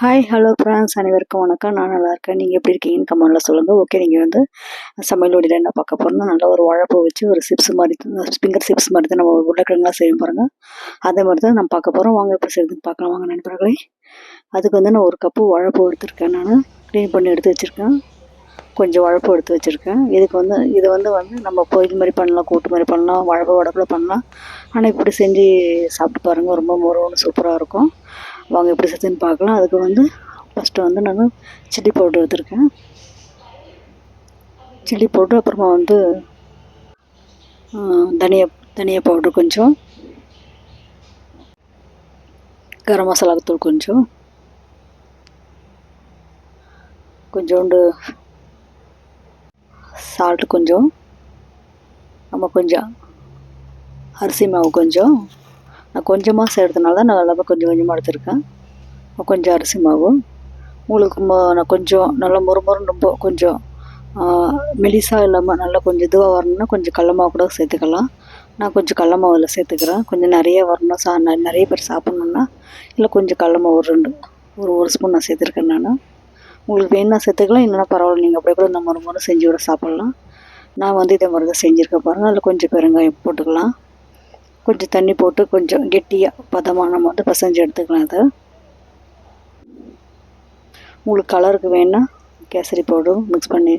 Hi hello friends அனைவருக்கும் வணக்கம். நான் நல்லா இருக்கேன். நீங்கள் எப்படி இருக்கீங்கன்னு கமெண்ட்டில் சொல்லுங்கள் ஓகே நீங்கள் வந்து சமையல் வழியில் என்ன பார்க்க போகிறோம்னா நல்ல ஒரு உழப்பு வச்சு ஒரு சிப்ஸ் மாதிரி ஃபிங்கர் சிப்ஸ் மாதிரி தான் நம்ம உருளைக்கிழங்குலாம் செய்ய பாருங்கள் அதே மாதிரி தான் நம்ம பார்க்க போகிறோம் வாங்க எப்படி செய்யுதுன்னு பார்க்கலாம். வாங்க நண்பர்களே. அதுக்கு வந்து நான் ஒரு கப்பு உழப்பு எடுத்திருக்கேன். நான் க்ளீன் பண்ணி எடுத்து வச்சுருக்கேன். கொஞ்சம் உழப்பு எடுத்து வச்சுருக்கேன். இதுக்கு வந்து இது வந்து வந்து நம்ம பொயில் மாதிரி பண்ணலாம் கூட்டு மாதிரி பண்ணலாம் உழப்பு உடப்புல பண்ணலாம். ஆனால் இப்படி செஞ்சு சாப்பிட்டு பாருங்கள் ரொம்ப முருகன்னு சூப்பராக இருக்கும். வாங்க எப்படி செஞ்சுன்னு பார்க்கலாம். அதுக்கு வந்து ஃபஸ்ட்டு வந்து நான் சில்லி பவுடர் எடுத்திருக்கேன். சில்லி பவுட்ரு அப்புறமா வந்து தனியா தனியா பவுட்ரு கொஞ்சம். கரம் மசாலா தூள் கொஞ்சம். கொஞ்சோண்டு சால்ட்டு கொஞ்சம். நம்ம கொஞ்சம் அரிசி மாவு கொஞ்சம். நான் கொஞ்சமாக செய்கிறதுனால தான் நான் நல்லா கொஞ்சம் கொஞ்சமாக எடுத்துருக்கேன். கொஞ்சம் அரிசி மாவு. உங்களுக்கு நான் கொஞ்சம் நல்லா முறுமுறுன்னு ரொம்ப கொஞ்சம் மெலிசாக இல்லாமல் நல்லா கொஞ்சம் இதுவாக வரணும்னா கொஞ்சம் கடல கூட சேர்த்துக்கலாம். நான் கொஞ்சம் கடல மாவில் சேர்த்துக்கிறேன். கொஞ்சம் நிறைய வரணும் சா நிறைய பேர் சாப்பிட்ணுன்னா இல்லை கொஞ்சம் கடல மாவு ஒரு ரெண்டு ஒரு ஒரு ஸ்பூன் நான் சேர்த்துருக்கேன் நான். உங்களுக்கு வேணா சேர்த்துக்கலாம் இல்லைன்னா பரவாயில்ல நீங்கள் அப்படியே கூட இந்த முறை செஞ்சு கூட சாப்பிட்லாம். நான் வந்து இதே மாதிரி தான் செஞ்சுருக்கேன் பாருங்கள் அதில் கொஞ்சம் பெருங்காயம் போட்டுக்கலாம். கொஞ்சம் தண்ணி போட்டு கொஞ்சம் கெட்டியாக பதமாக நம்ம வந்து பசஞ்சு எடுத்துக்கலாம் அதை. உங்களுக்கு கலருக்கு வேணால் கேசரி பவுடரும் மிக்ஸ் பண்ணி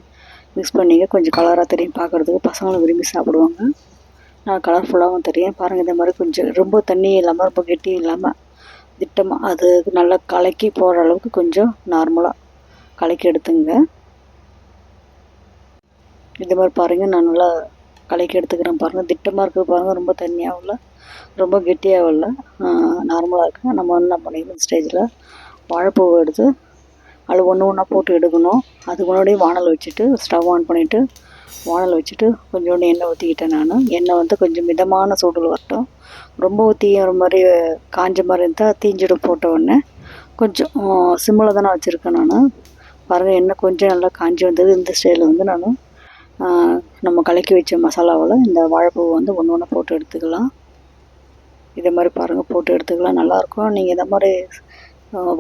மிக்ஸ் பண்ணிங்க. கொஞ்சம் கலராக தெரியும் பார்க்குறதுக்கு. பசங்களும் விரும்பி சாப்பிடுவாங்க. நான் கலர்ஃபுல்லாகவும் தெரியும். பாருங்கள் இந்த மாதிரி கொஞ்சம் ரொம்ப தண்ணி இல்லாமல் ரொம்ப கெட்டி இல்லாமல் திட்டமாக அது நல்லா கலக்கி போகிற அளவுக்கு கொஞ்சம் நார்மலாக கலக்கி எடுத்துங்க. இந்த மாதிரி பாருங்கள் நான் நல்லா கலக்கி எடுத்துக்கிறேன் பாருங்கள் திட்டமாக இருக்குது பாருங்கள் ரொம்ப தண்ணியாகவும் இல்லை ரொம்ப கெட்டியாகவும் இல்லை நார்மலாக இருக்குது நம்ம என்ன பண்ணிக்கணும் ஸ்டேஜில் வாழைப்பூவை எடுத்து அது ஒன்று ஒன்றா போட்டு எடுக்கணும். அதுக்கு முன்னாடி வானல் வச்சுட்டு ஸ்டவ் ஆன் பண்ணிவிட்டு வானல் வச்சுட்டு கொஞ்சோண்டு எண்ணெய் ஊற்றிக்கிட்டேன் நான். எண்ணெய் வந்து கொஞ்சம் மிதமான சூடில் வரட்டும். ரொம்ப தீயிற மாதிரி காஞ்ச மாதிரி இருந்தால் தீஞ்சிடும் போட்ட உடனே கொஞ்சம் சிம்மில் தானே வச்சுருக்கேன் நான். பாருங்கள் எண்ணெய் கொஞ்சம் நல்லா காஞ்சி வந்தது. இந்த ஸ்டைலில் வந்து நான் நம்ம கலக்கி வச்ச மசாலாவில் இந்த வாழைப்பூ வந்து ஒன்று ஒன்று போட்டு எடுத்துக்கலாம். இதே மாதிரி பாருங்கள் போட்டு எடுத்துக்கலாம். நல்லாயிருக்கும். நீங்கள் இதை மாதிரி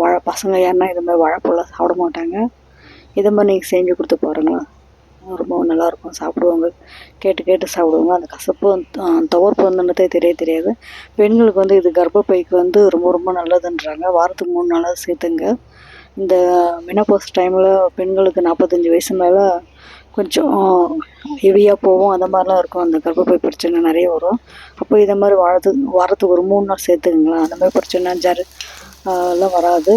வாழை பசங்க யாருன்னா இது மாதிரி வாழைப்பூலாம் சாப்பிட மாட்டாங்க. இதை மாதிரி நீங்கள் செஞ்சு கொடுத்து பாருங்களேன். ரொம்ப நல்லாயிருக்கும். சாப்பிடுவாங்க. கேட்டு கேட்டு சாப்பிடுவாங்க. அந்த கசப்பு துவர்ப்பு வந்துன்னதே தெரிய தெரியாது. பெண்களுக்கு வந்து இது கர்ப்பப்பைக்கு வந்து ரொம்ப ரொம்ப நல்லதுன்றாங்க. வாரத்துக்கு மூணு நாளாக சேர்த்துங்க. இந்த மினப்போஸ் டைமில் பெண்களுக்கு நாற்பத்தஞ்சி வயசு மேலே கொஞ்சம் ஹெவியாக போகும். அந்த மாதிரிலாம் இருக்கும். அந்த கர்ப்பப்பை பிரச்சனை நிறைய வரும். அப்போ இதை மாதிரி வாரத்துக்கு வாரத்துக்கு ஒரு மூணு நாள் சேர்த்துக்குங்களேன். அந்த மாதிரி பிரச்சனை ஜரு எல்லாம் வராது.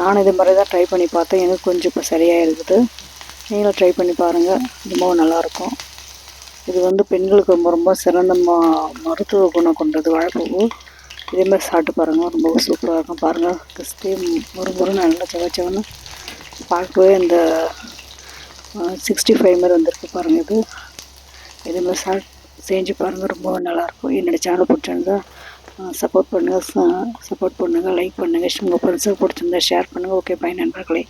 நானும் இது மாதிரி தான் ட்ரை பண்ணி பார்த்தேன். எனக்கு கொஞ்சம் இப்போ சரியாக இருக்குது நீங்களும் ட்ரை பண்ணி பாருங்கள் ரொம்பவும் நல்லாயிருக்கும். இது வந்து பெண்களுக்கு ரொம்ப ரொம்ப சிறந்த மருத்துவ குணம் கொண்டது வாழைப்பூ இதே மாதிரி சாப்பிட்டு பாருங்கள் ரொம்ப சூப்பராக இருக்கும். பாருங்கள் கிறிஸ்டி முறு முறு நல்லா செவச்சவன்னு பார்க்கவே இந்த சிக்ஸ்டி ஃபைவ் மாதிரி வந்திருக்கு பாருங்கள் இது. இதே மாதிரி சா செஞ்சு பாருங்கள் ரொம்ப நல்லாயிருக்கும். என்னோடய சேனல் பிடிச்சிருந்தா சப்போர்ட் பண்ணுங்கள் சப்போர்ட் பண்ணுங்கள் லைக் பண்ணுங்கள் உங்கள் ஃப்ரெண்ட்ஸுக்கு பிடிச்சிருந்தா ஷேர் பண்ணுங்கள் ஓகே பை நண்பர்களே.